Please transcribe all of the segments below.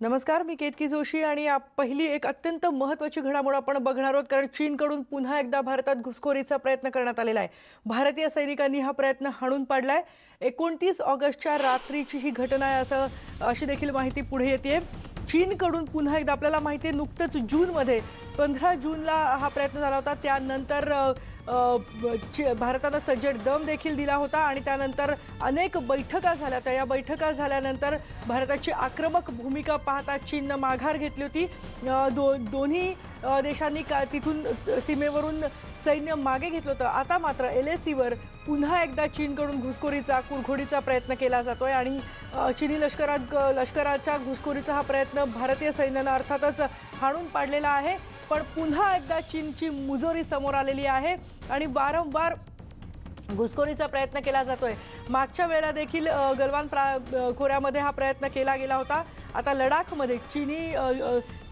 नमस्कार मी केतकी जोशी आणि पहिली एक अत्यंत महत्त्वाची घडामोड आपण बघणार आहोत कारण चीनकडून पुन्हा एकदा भारतात घुसखोरीचा प्रयत्न करण्यात आलेला आहे. भारतीय सैनिकांनी हा प्रयत्न हाणून पाडलाय. एकोणतीस ऑगस्टच्या रात्रीची ही घटना आहे असं अशी देखील माहिती पुढे येते चीनकडून पुन्हा एकदा आपल्याला माहिती आहे नुकतंच जूनमध्ये पंधरा जूनला हा प्रयत्न झाला होता. त्यानंतर भारतानं सज्जड दम देखील दिला होता आणि त्यानंतर अनेक बैठका झाल्या होत्या. या बैठका झाल्यानंतर भारताची आक्रमक भूमिका पाहता चीननं माघार घेतली होती. दो दोन्ही देशांनी का तिथून सीमेवरून सैन्य मागे घेतलं होतं. आता मात्र एल एस सीवर पुन्हा एकदा चीनकडून घुसखोरीचा कुरघोडीचा प्रयत्न केला जातो आहे आणि चिनी लष्करात लष्कराच्या घुसखोरीचा हा प्रयत्न भारतीय सैन्यानं अर्थातच हाणून पाडलेला आहे. पण पुन्हा एकदा चीनची मुजोरी समोर आलेली आहे आणि वारंवार घुसखोरीचा प्रयत्न केला जातोय. मागच्या वेळेला देखील गलवान प्रा खोऱ्यामध्ये हा प्रयत्न केला गेला होता. आता लडाखमध्ये चीनी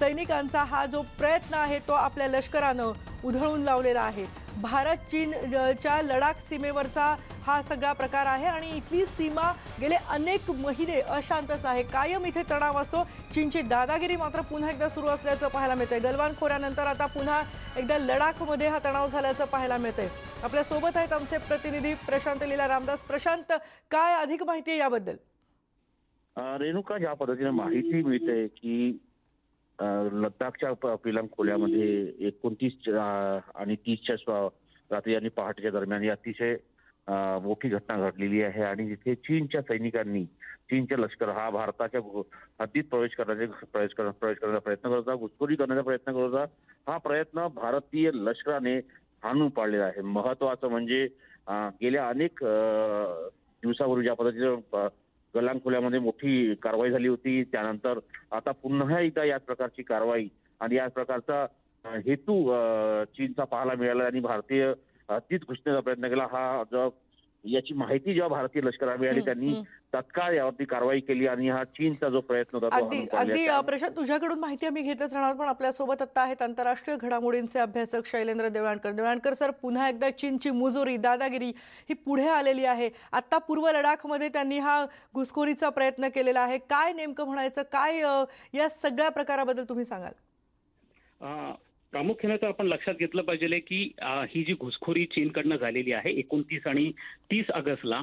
सैनिकांचा हा जो प्रयत्न आहे तो आपल्या लष्करानं उधळून लावलेला आहे. भारत चीनच्या लडाख सीमेवरचा हा सगळा प्रकार आहे आणि इथली सीमा गेले अनेक महिने अशांतच आहे. कायम इथे तणाव असतो. चीनची दादागिरी मात्र पुन्हा एकदा सुरू असल्याचं पाहायला मिळतंय. गलवान खोऱ्यानंतर आता पुन्हा एकदा लडाखमध्ये हा तणाव झाल्याचं पाहायला मिळतंय. आपल्यासोबत आहेत आमचे प्रतिनिधी प्रशांत लीला रामदास. प्रशांत काय अधिक माहिती आहे याबद्दल? रेणुका ज्या पद्धतीने माहिती मिळते की लद्दाखच्या लडाखच्या प- पिलांग खोल्यामध्ये एकोणतीस आणि तीसच्या रात्री आणि पहाटेच्या दरम्यान या अतिशय मोठी घटना घडलेली आहे. आणि जिथे चीनच्या सैनिकांनी चीनच्या लष्कर हा भारताच्या हद्दीत प्रवेश करण्याचे प्रवेश कर- प्रवेश करण्याचा प्रयत्न करत होता. घुसखोरी करण्याचा प्रयत्न करत होता. हा प्रयत्न भारतीय लष्कराने हाणून पाडलेला आहे. महत्वाचं म्हणजे गेल्या अनेक दिवसापूर्वी ज्या पद्धतीने गलांग खोल्यामध्ये मोठी कारवाई झाली होती. त्यानंतर आता पुन्हा एकदा याच प्रकारची कारवाई आणि याच प्रकारचा हेतू चीनचा पाहायला मिळाला आणि भारतीय हद्दीत घुसण्याचा प्रयत्न केला. हा जो याची माहिती जेव्हा भारतीय लष्कराला मिळाली त्यांनी. तत्काळ यावरती कारवाई केली आणि हा चीनचा जो प्रयत्न होता तो अगदी. अगदी प्रशांत तुझ्याकडून माहिती आम्ही घेतच राहणार पण आपल्यासोबत आता आहेत आंतरराष्ट्रीय घडामोडींचे अभ्यासक शैलेंद्र देवळाणकर. देवळाणकर सर पुन्हा एकदा चीनची मुजोरी दादागिरी ही पुढे आलेली आहे. आता पूर्व लडाखमध्ये त्यांनी हा घुसखोरीचा प्रयत्न केलेला आहे. काय नेमकं म्हणायचं? काय या सगळ्या प्रकाराबद्दल तुम्ही सांगाल? प्रामुख्याने तर आपण लक्षात घेतलं पाहिजे की ही जी घुसखोरी चीनकडनं झालेली आहे एकोणतीस आणि तीस ऑगस्टला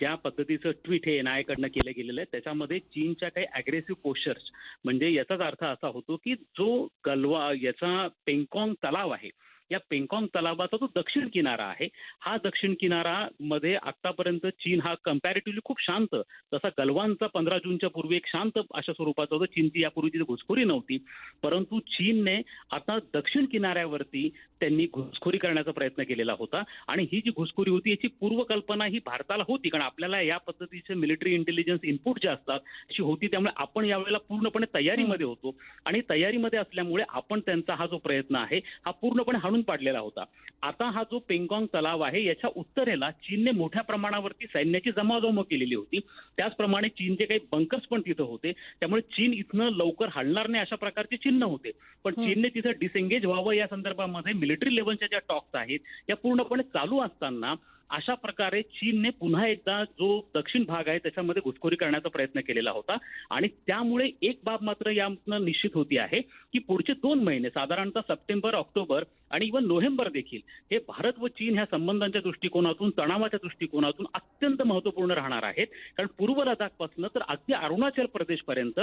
ज्या पद्धतीचं ट्विट हे एनआयकडनं केलं गेलेलं आहे त्याच्यामध्ये चीनच्या काही अग्रेसिव्ह पोस्चर्स म्हणजे याचाच अर्थ असा होतो की जो गलवा याचा पेंकॉंग तलाव आहे या पेंकॉंग तलावाचा जो दक्षिण किनारा आहे हा दक्षिण किनारा मध्ये आतापर्यंत चीन हा कम्पॅरेटिव्हली खूप शांत तसा गलवानचा पंधरा जूनच्या पूर्वी एक शांत अशा स्वरूपाचा होता चीनची यापूर्वी तिथे घुसखोरी नव्हती परंतु चीनने आता दक्षिण किनाऱ्यावरती त्यांनी घुसखोरी करण्याचा प्रयत्न केलेला होता आणि ही जी घुसखोरी होती याची पूर्वकल्पना ही भारताला होती कारण आपल्याला या पद्धतीचे मिलिटरी इंटेलिजन्स इनपुट जे असतात अशी होती त्यामुळे आपण यावेळेला पूर्णपणे तयारीमध्ये होतो. आणि तयारीमध्ये असल्यामुळे आपण त्यांचा हा जो प्रयत्न आहे हा पूर्णपणे हाणून पाडलेला होता. आता हा जो पेंगॉंग तलाव आहे याच्या उत्तरेला चीनने मोठ्या प्रमाणावरती सैन्याची जमावजमा केलेली होती. त्याचप्रमाणे चीनचे काही बंकर्स पण तिथं होते. त्यामुळे चीन इथनं लवकर हलणार नाही अशा प्रकारचे चिन्ह होते. पण. चीनने तिथं डिसेंगेज व्हावं या संदर्भामध्ये मिलिटरी लेव्हलच्या ज्या टॉक्स आहेत या पूर्णपणे चालू असताना अशा प्रकारे चीनने पुन्हा एकदा जो दक्षिण भाग आहे त्याच्यामध्ये घुसखोरी करण्याचा प्रयत्न केलेला होता. आणि त्यामुळे एक बाब मात्र यातनं निश्चित होती आहे की पुढचे दोन महिने साधारणतः सप्टेंबर ऑक्टोबर आणि इव्हन नोव्हेंबर देखील हे भारत व चीन ह्या संबंधांच्या दृष्टिकोनातून तणावाच्या दृष्टिकोनातून अत्यंत महत्त्वपूर्ण राहणार आहेत. कारण पूर्व लडाखपासून तर अगदी अरुणाचल प्रदेशपर्यंत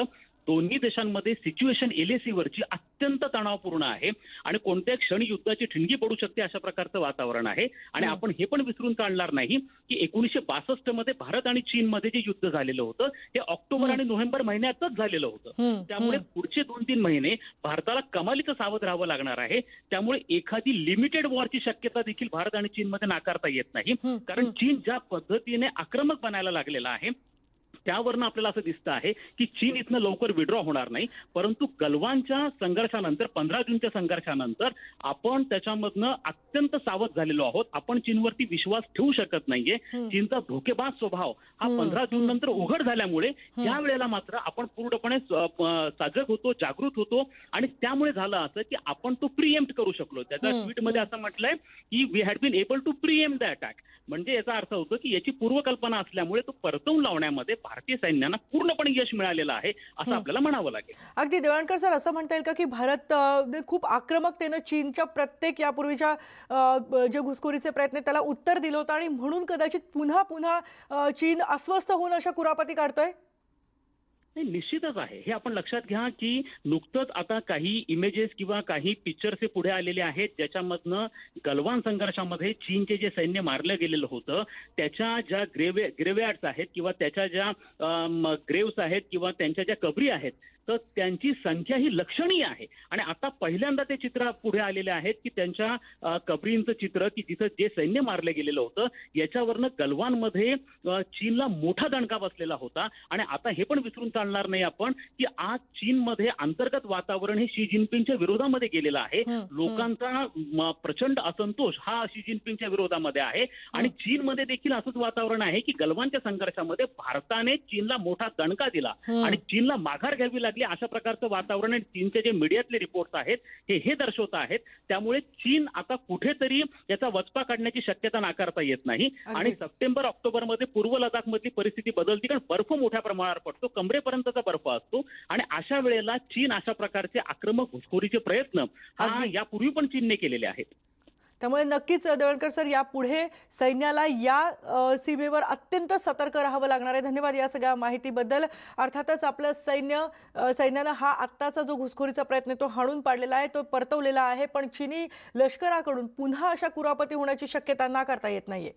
दोन्ही देशांमध्ये सिच्युएशन एलएसीवरची अत्यंत तणावपूर्ण आहे. आणि कोणत्या क्षणी युद्धाची ठिणगी पडू शकते अशा प्रकारचं वातावरण आहे. आणि. आपण हे पण विसरून चालणार नाही की एकोणीसशे बासष्टमध्ये भारत आणि चीनमध्ये जे युद्ध झालेलं होतं हे ऑक्टोबर. आणि नोव्हेंबर महिन्यातच झालेलं होतं त्यामुळे. पुढचे दोन तीन महिने भारताला कमालीचं सावध राहावं लागणार आहे त्यामुळे एखादी लिमिटेड वॉरची शक्यता देखील भारत आणि चीनमध्ये नाकारता येत नाही कारण. चीन ज्या पद्धतीने आक्रमक बनायला लागलेला आहे त्यावरनं आपल्याला असं दिसतं आहे की चीन इथनं लवकर विड्रॉ होणार नाही. परंतु गलवानच्या संघर्षानंतर पंधरा जूनच्या संघर्षानंतर आपण त्याच्यामधनं अत्यंत सावध झालेलो आहोत. आपण चीनवरती विश्वास ठेवू शकत नाहीये. चीनचा धोकेबाज स्वभाव हा पंधरा जून. नंतर उघड झाल्यामुळे. या वेळेला मात्र आपण पूर्णपणे सजग होतो जागृत होतो. आणि त्यामुळे झालं असं की आपण तो प्रिएम्प्ट करू शकलो. त्याच्या ट्विटमध्ये असं म्हटलंय की we had been able to preempt the attack म्हणजे याचा अर्थ होतो की याची पूर्वकल्पना असल्यामुळे तो परतवून लावण्यामध्ये भारतीय सैन्याला पूर्णपणे यश मिळालेलं आहे असं. आपल्याला म्हणावं लागेल अगदी देवाणकर सर असं म्हणता येईल का की भारत ने खूप आक्रमकतेनं चीनच्या प्रत्येक यापूर्वीच्या जे घुसखोरीचे प्रयत्न त्याला उत्तर दिलं होतं आणि म्हणून कदाचित पुन्हा पुन्हा चीन अस्वस्थ होऊन अशा कुरापती काढतोय निश्चितच आहे. हे आपण लक्षात घ्या की नुकतंच आता काही इमेजेस किंवा काही पिक्चर्स हे पुढे आलेले आहेत ज्याच्यामधनं गलवान संघर्षामध्ये चीनचे जे सैन्य मारलं गेलेलं होतं त्याच्या ज्या ग्रेवे ग्रेवयार्ड्स आहेत किंवा त्याच्या ज्या ग्रेव्स आहेत किंवा त्यांच्या ज्या कबरी आहेत तर त्यांची संख्या ही लक्षणीय आहे. आणि आता पहिल्यांदा ते चित्र पुढे आलेले आहेत की त्यांच्या कबरींचं चित्र की जिथं जे सैन्य मारलं गेलेलं होतं याच्यावरनं गलवानमध्ये चीनला मोठा दणका बसलेला होता. आणि आता हे पण विसरून चालणार नाही आपण की आज चीनमध्ये अंतर्गत वातावरण हे शी जिनपिंगच्या विरोधामध्ये गेलेलं आहे. लोकांचा प्रचंड असंतोष हा शी जिनपिंगच्या विरोधामध्ये आहे. आणि चीनमध्ये देखील असंच वातावरण आहे की गलवानच्या संघर्षामध्ये भारताने चीनला मोठा दणका दिला. आणि चीनला माघार घ्यावी लागली अशा प्रकारचं वातावरण आणि चीनचे जे मीडियातले रिपोर्ट्स आहेत हे हे दर्शवत आहेत. त्यामुळे चीन आता कुठेतरी याचा वचपा काढण्याची शक्यता नाकारता येत नाही. आणि सप्टेंबर ऑक्टोबरमध्ये पूर्व लडाख मधली परिस्थिती बदलती कारण बर्फ मोठ्या प्रमाणावर पडतो. कमरेपर्यंतचा बर्फ असतो. आणि अशा वेळेला चीन अशा प्रकारचे आक्रमक घुसखोरीचे प्रयत्न हा. यापूर्वी पण चीनने केलेले आहेत. त्यामुळे नक्कीच देवळकर सर यापुढे सैन्याला या सीमेवर अत्यंत सतर्क राहावं लागणार आहे. धन्यवाद या सगळ्या माहितीबद्दल. अर्थातच आपलं सैन्य सैन्यानं हा आत्ताचा जो घुसखोरीचा प्रयत्न तो हाणून पाडलेला आहे तो परतवलेला आहे. पण चीनी लष्कराकडून पुन्हा अशा कुरापती होण्याची शक्यता नाकारता येत नाहीये.